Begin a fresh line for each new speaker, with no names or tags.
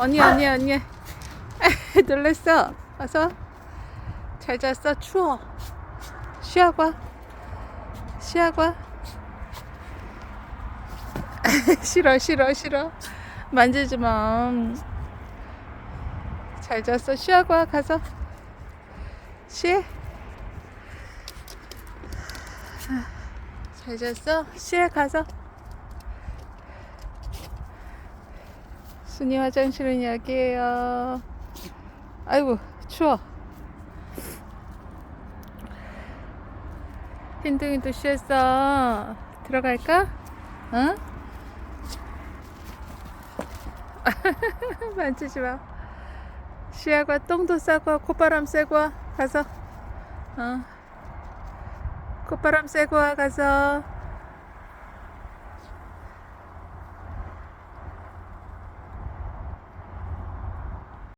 언니 언니 언니. 놀랬어. 어서 잘 잤어? 추워. 쉬하고 와. 싫어 싫어 싫어. 만지지 마잘 잤어? 쉬하고 와 가서. 쉬. 잘 잤어? 쉬해 가서 순이 화장실은 여기에요 아이고 추워 흰둥이도 쉬었어 들어갈까? 응? 만지지 마 와, 똥도 싸고 와, 콧바람 쐬고 와 가서 어. 콧바람 쐬고 와 가서